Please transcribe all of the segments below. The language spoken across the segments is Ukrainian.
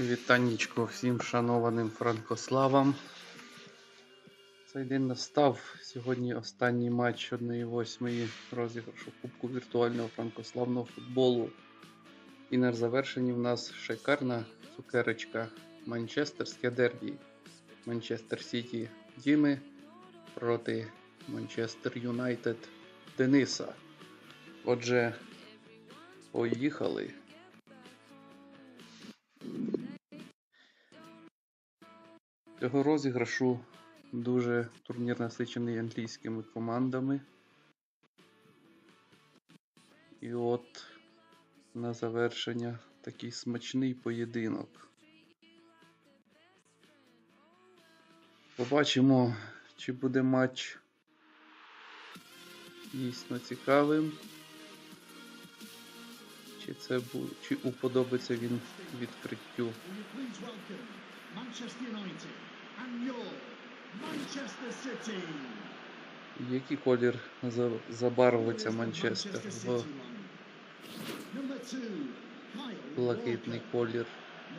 Вітаннячко всім шанованим франкославам. Цей день настав. Сьогодні останній матч 1-8 розіграшу Кубку віртуального франкославного футболу. І на завершенні в нас шикарна цукерочка Манчестерське дербі. Манчестер Сіті Діми проти Манчестер Юнайтед Дениса. Отже, поїхали. Цього розіграшу дуже турнір насичений англійськими командами. І от на завершення такий смачний поєдинок. Побачимо, чи буде матч дійсно цікавим. Чи це бу... чи уподобиться він відкриттю. Manchester United Який колір за- забарвиться Манчестер в блакитний колір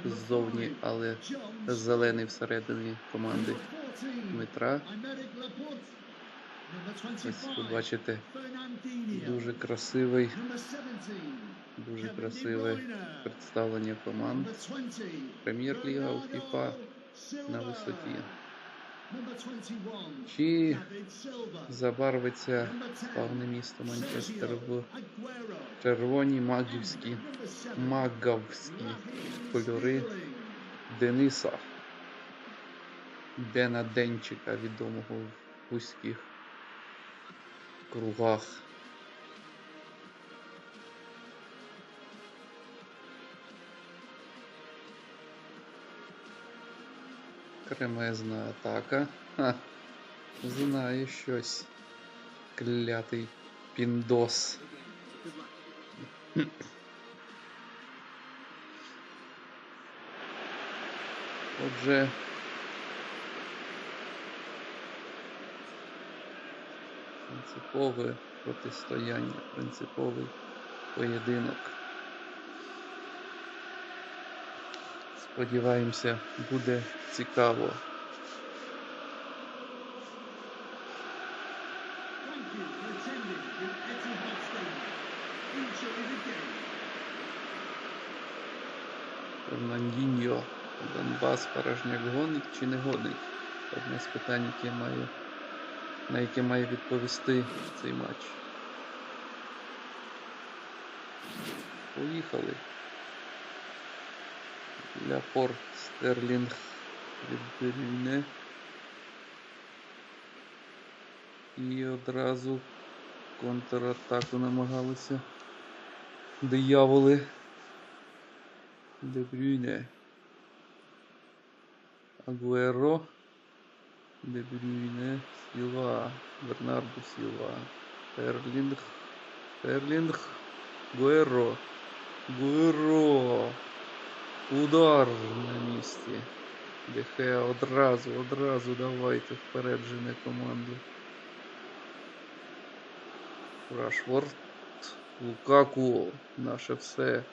ззовні, але зелений всередині команди Number 14, Дмитра. Ось 25, бачите, дуже красивий, Number 17, дуже красиве представлення команд. Number 20, Прем'єр-ліга у Silva. На висоті. Number 21, Чи забарвиться Number 10, славне місто Манчестер в червоні магівські, магавські кольори Дениса. Дена Денчика, відомого в вузьких кругах. Кремезна атака. Ха. Знає щось. Клятий піндос. Отже. Принципове протистояння, принциповий поєдинок. Сподіваємося, буде цікаво. Фернандіньо. Донбас порожняк гонить чи не гонить? Одне з питань, яке має, на яке має відповісти цей матч. Поїхали. Ляпорт Стерлінг від Брюйне. І одразу контратаку намагалися дияволи. Де Брюйне. Агуеро. Де Брюйне. Сілва. Бернардо Сілва. Стерлінг. Стерлінг. Гуеро. Гуеро. Удар на місці. Дехе одразу, одразу давайте вперед жене команду. Рашфорд. Лукаку. Наше все.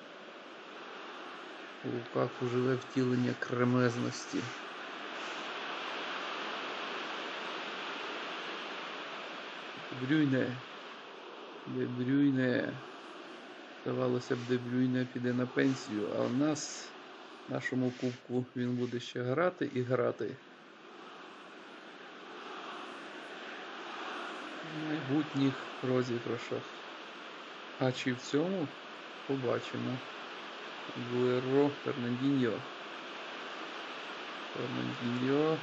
Лукаку живе втілення кремезності. Брюйне. Де Брюйне. Здавалося б, де Брюйне піде на пенсію, а в нас, нашому кубку, він буде ще грати і грати. В майбутніх розіграшах. А чи в цьому побачимо. Гуеро, Фернандіньо. Фернандіньо.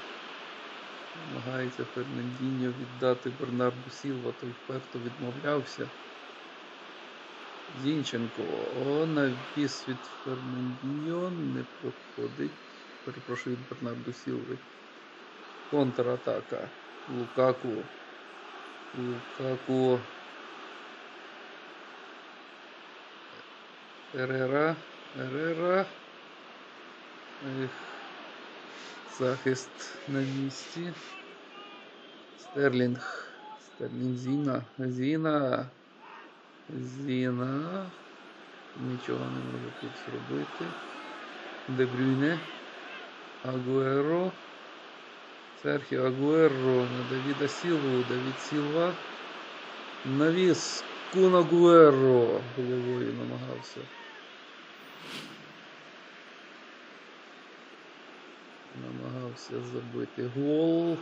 Намагається Фернандіньо віддати Бернарду Сілва, той вперто відмовлявся. Зінченко. О, навіс від Фернандіньо не проходить. Перепрошую від Бернарду Сілви. Контратака. Лукаку. Лукаку. Ерера. Ерера. Ех. Захист на місці. Стерлінг. Стерлінг Зіна. Зіна. Зіна. Нічого не може тут зробити. Дебрюйне. Агуеро. Серхіо Агуеро на Давіда Сілву. Давід Сілва. Навіс. Кун Агуеро. Головою намагався. Намагався забити гол.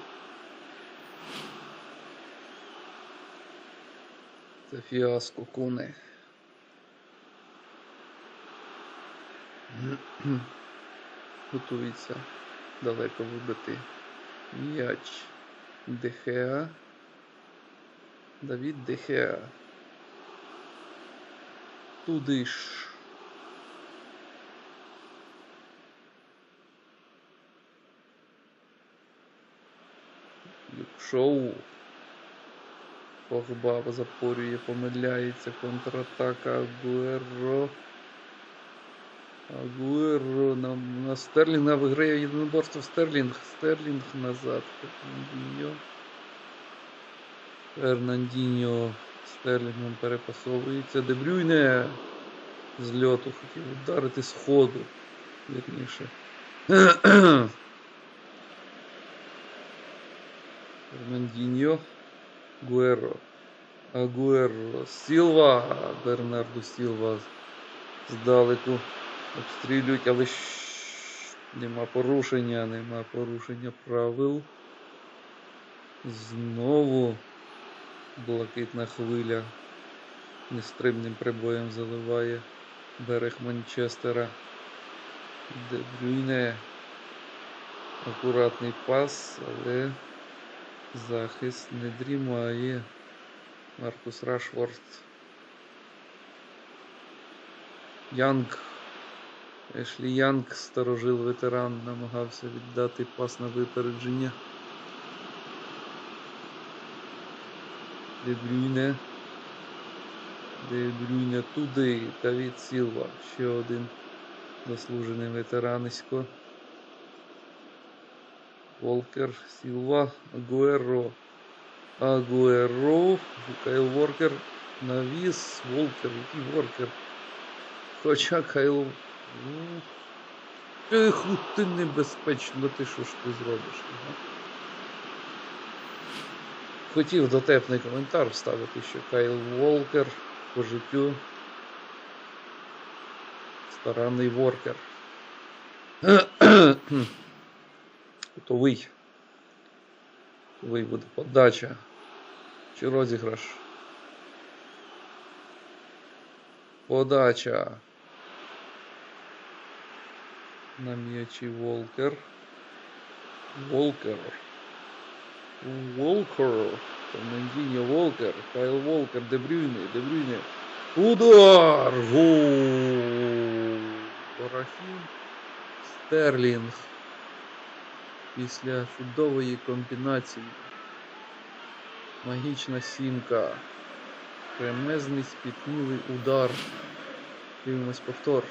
Це фіаско Куне. Готується далеко вибити м'яч Дехеа. Давід Дехеа. Туди ж. Шоу. Погба запорює, помиляється. Контратака Агуеро. Агуеро на, на Стерлінга виграє єдиноборство Стерлінг. Стерлінг назад. Фернандіньо. Фернандіньо Стерлінгом перепасовується. Дебрюйне з льоту хотів ударити з ходу. Вірніше. Фернандіньо. Гуеро. Агуеро. Сілва. Бернарду Сілва здалеку обстрілюють, але ж нема порушення, нема порушення правил. Знову блакитна хвиля нестримним прибоєм заливає берег Манчестера. Де Брюйне. Акуратний пас, але захист не дрімає. Маркус Рашфорд. Янг. Ешлі Янг, старожил ветеран, намагався віддати пас на випередження. Де Брюйне. Де Брюйне туди. Давід Сілва. Ще один заслужений ветеранисько. Волкер, Сілва, Агуеро. Агуеро. Кайл Воркер. Навіс. Волкер. Який Воркер? Хоча Кайл. Ех, ну ти небезпечно, ти що ж ти зробиш? Ага. Хотів дотепний коментар вставити, що Кайл Волкер по життю старанний воркер. Готовий. Готовий буде подача. Чи розіграш? Подача. На м'ячі Волкер. Волкер. Волкер. Фернандіньо Волкер. Кайл Волкер. Дебрюйне. Дебрюйне. Удар! Гол! Рахім Стерлінг. Після чудової комбінації. Магічна сімка. Кремезний спітнілий удар. Дивимось повтор.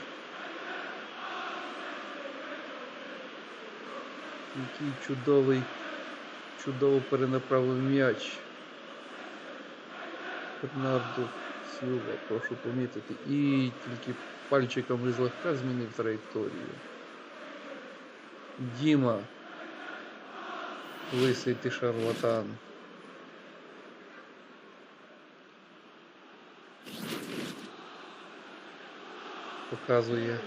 Який чудовий, чудово перенаправив м'яч. Бернарду Сілва, прошу помітити. І тільки пальчиками злегка змінив траєкторію. Діма. Лисий ти шарлатан. Показує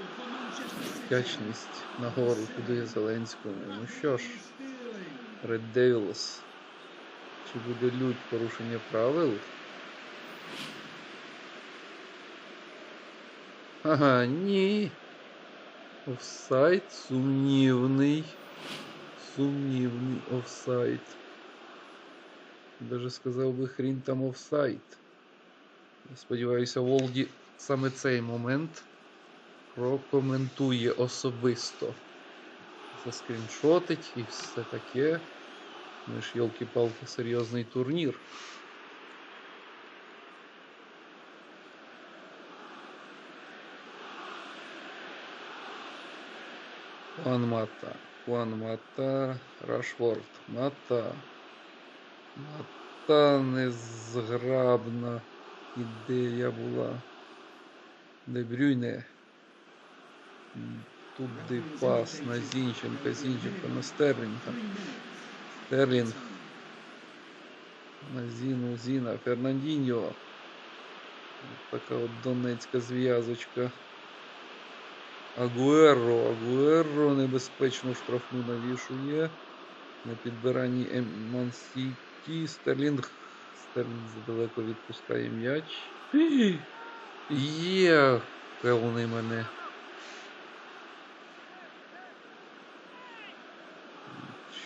вдячність нагору туди Зеленському. Ну що ж. Red Devils. Чи буде лють порушення правил? Ага, ні. Офсайд сумнівний. Сумнівний офсайд. Даже сказав би хрін там офсайд. Сподіваюся, Волді саме цей момент прокоментує особисто. Заскріншотить і все таке. Ми ж, йолки-палки, серйозний турнір. Хуан Мата. Хуан Мата. Рашфорд. Мата. Мата незграбна ідея була. Дебрюйне. Туди пас на Зінченка, Зінченка на Стерлінга. Стерлінг на Зіну, Зіна, Фернандіньо. Така от донецька зв'язочка. Агуеро, Агуеро небезпечно штрафну навішує. На підбиранні Емансіті. Стерлінг. Стерлінг задалеко відпускає м'яч. Є! Певний мене.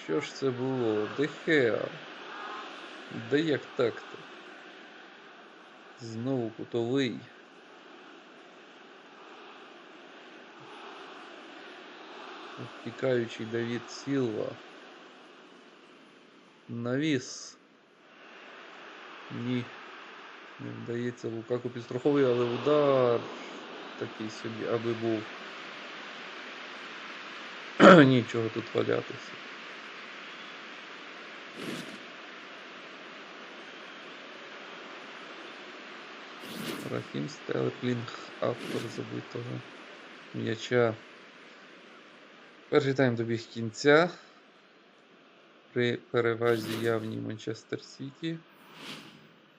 Що ж це було? Дехеа. Да як так-то? Знову кутовий. Втікаючий Давід Сілва. Навіс. Ні. Не вдається Лукаку підстраховує, але удар такий собі, аби був. Нічого тут валятися. Рахім Стелеплінг, автор забитого м'яча. Перший тайм добіг кінця. При перевазі явній Манчестер Сіті.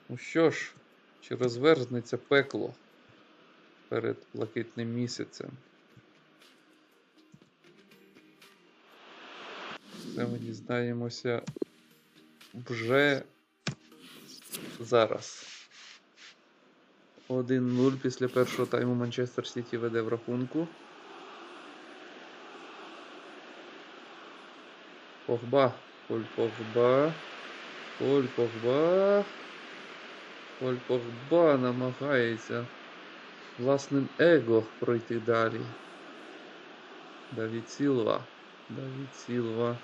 Ну що ж, чи розверзнеться пекло перед блакитним місяцем? Це ми дізнаємося вже зараз. 1-0 після першого тайму Манчестер Сіті веде в рахунку. Погба. Поль Погба. Поль Погба. Поль Погба намагається власним его пройти далі. Давід Сілва. Давід Сілва.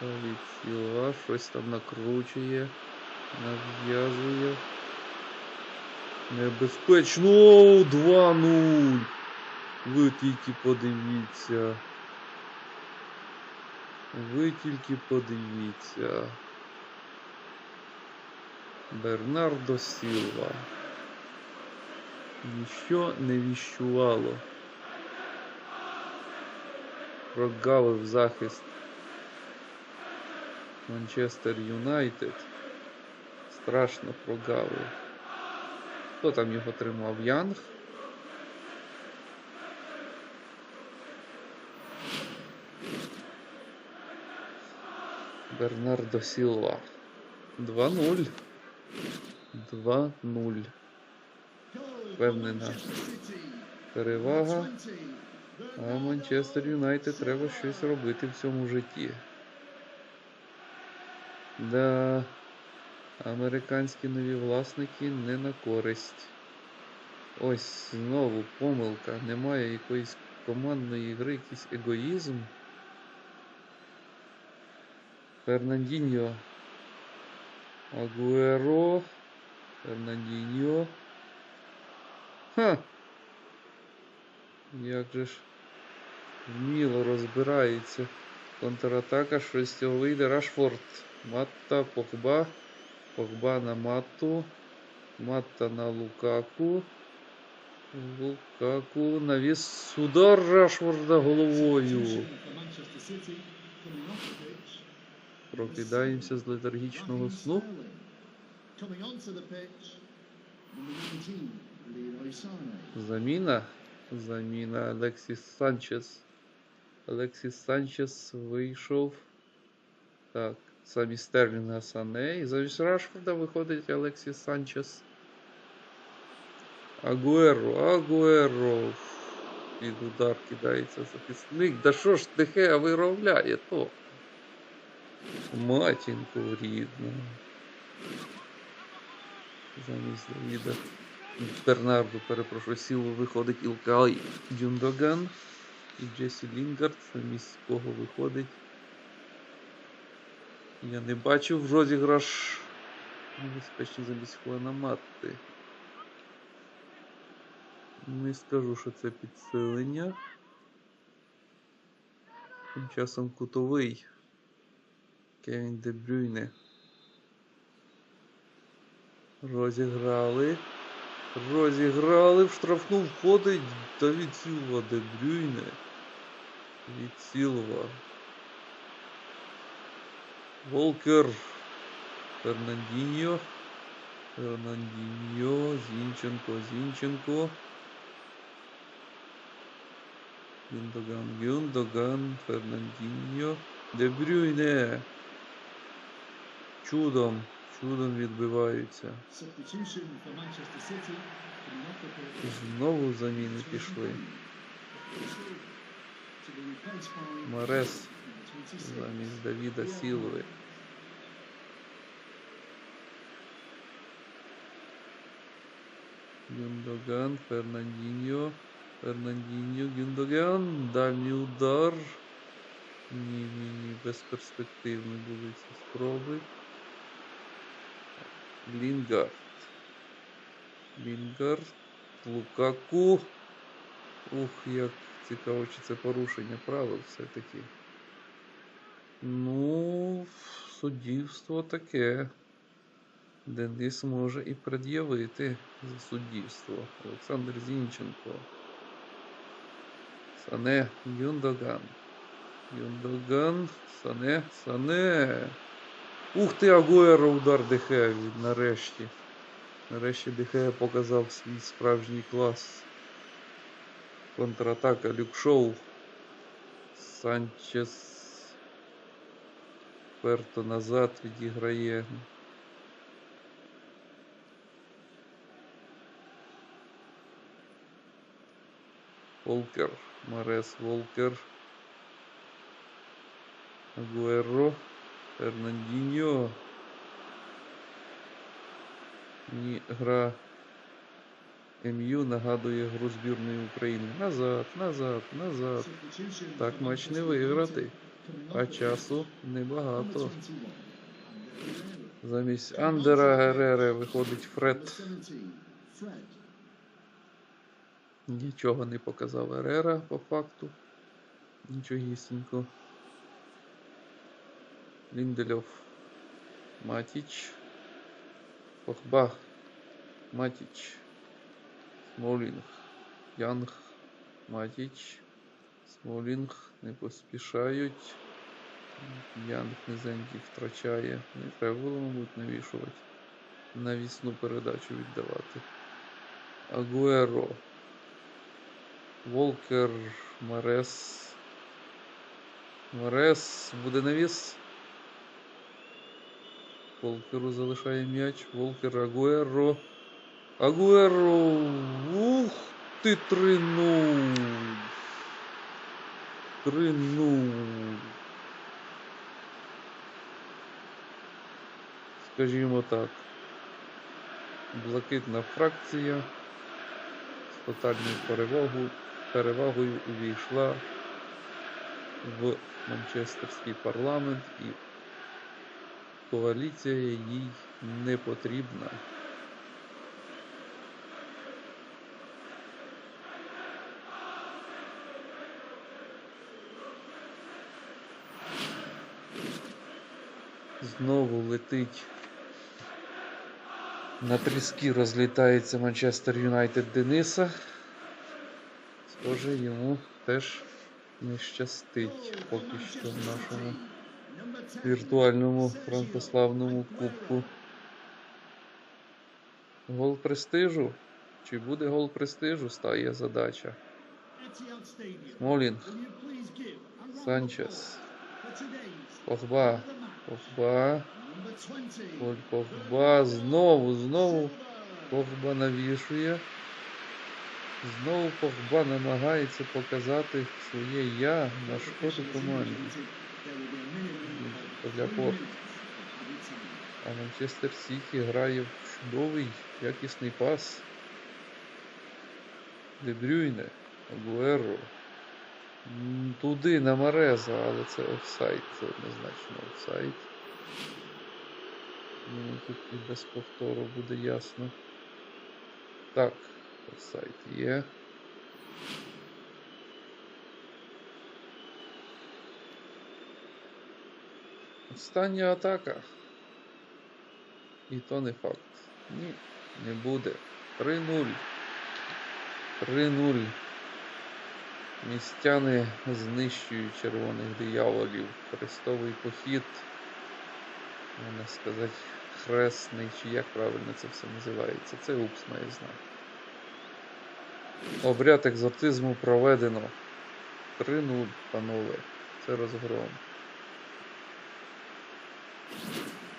Давід Сілва щось там накручує, нав'язує. Небезпечно. О, 2-0. Ви тільки подивіться. Ви тільки подивіться. Бернардо Сілва. Ніщо не віщувало. Прогавив захист Манчестер Юнайтед. Страшно прогавив. Хто там його тримав? Янг? Бернардо Сілва. 2-0. 2-0. Goal for Впевнена перевага. А Манчестер Юнайтед треба щось робити в цьому житті. Да, американські нові власники не на користь. Ось знову помилка. Немає якоїсь командної гри, якийсь егоїзм. Фернандіньо. Агуеро. Фернандіньо. Ха! Як же ж вміло розбирається контратака, щось вийде. Рашфорд. Матта, Погба. Погба на Матту. Матта на Лукаку. Лукаку навіс удар Рашфорда головою. Прокидаємося з летаргічного сну. Coming onto the pitch, number 19, Leroy Sane. Заміна. Заміна Алексіс Санчес. Алексіс Санчес вийшов. Так, замість Стерлінга Сане. І замість Рашфорда виходить Алексіс Санчес. Агуеро, Агуеро. Під удар кидається захисник. Да що ж Дехеа виробляє то? Матінку рідну. Замість Давіда. Бернарду, перепрошую, сілу виходить Ілкай Дюндоган і Джесі Лінгард, замість кого виходить. Я не бачив розіграш небезпечний замість Хуана Матти. Не скажу, що це підсилення. Тим часом кутовий Кевін Де Брюйне. Розіграли. Розіграли в штрафну входить Давід Сілва де Брюйне. Від Сілва. Волкер. Фернандіньо. Фернандіньо. Зінченко. Зінченко. Гюндоган. Гюндоган. Фернандіньо. Де Брюйне. Чудом. Чудом відбиваються. Знову заміни пішли. Марес замість Давіда Сілви. Гюндоган, Фернандіньо. Фернандіньо, Гюндоган. Дальній удар. Ні, ні, ні, безперспективні були ці спроби. Лінгард. Лінгард. Лукаку. Ух, як цікаво, чи це порушення правил все-таки. Ну, суддівство таке. Денис може і пред'явити за суддівство. Олександр Зінченко. Сане Юндоган. Юндоган. Сане. Сане. Ух ти, Агуеро удар Дехе нарешті. Нарешті Дехе показав свій справжній клас. Контратака Люкшоу. Санчес. Перто назад відіграє. Волкер. Марес Волкер. Агуеро. Фернандіньо. Мені гра МЮ нагадує гру збірної України. Назад, назад, назад. Так матч не виграти. А часу небагато. Замість Андера Герери виходить Фред. Number 17. Fred. Нічого не показав Ерера по факту. Нічогісінько. Ліндельов. Матіч. Похба. Матіч. Смолінг. Янг. Матіч. Смолінг. Не поспішають. Янг низенький втрачає. Не треба було, мабуть, навішувати. Навісну передачу віддавати. Агуеро. Волкер, Марес. Марес буде навіс. Волкеру залишає м'яч. Волкер Агуеро. Агуеро. Ух ти 3-0. 3-0. Скажімо так. Блакитна фракція з тотальною перевагою, перевагою увійшла в Манчестерський парламент і коаліція їй не потрібна. Знову летить на тріски розлітається Манчестер Юнайтед Дениса. Схоже, йому теж не щастить поки що в нашому віртуальному франкославному кубку. Гол престижу? Чи буде гол престижу? Стає задача. Смолінг, Санчес, Погба, Погба, Поль Погба, знову, знову Погба навішує. Знову Погба намагається показати своє я на шкоду команді. Порт. А Манчестер Сіті грає в чудовий, якісний пас. Дебрюйне, Агуеро. Туди на Мареза, але це офсайд, це однозначно офсайд. Ну, тут і без повтору буде ясно. Так, офсайд є. Остання атака. І то не факт. Ні, не буде. 3-0. 3-0. Містяни знищують червоних дияволів. Хрестовий похід. Можна сказати, хресний, чи як правильно це все називається. Це УПС має знати. Обряд екзортизму проведено. 3-0, панове. Це розгром.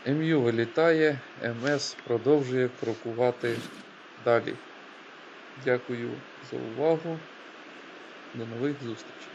МЮ вилітає, МС продовжує крокувати далі. Дякую за увагу. До нових зустрічей.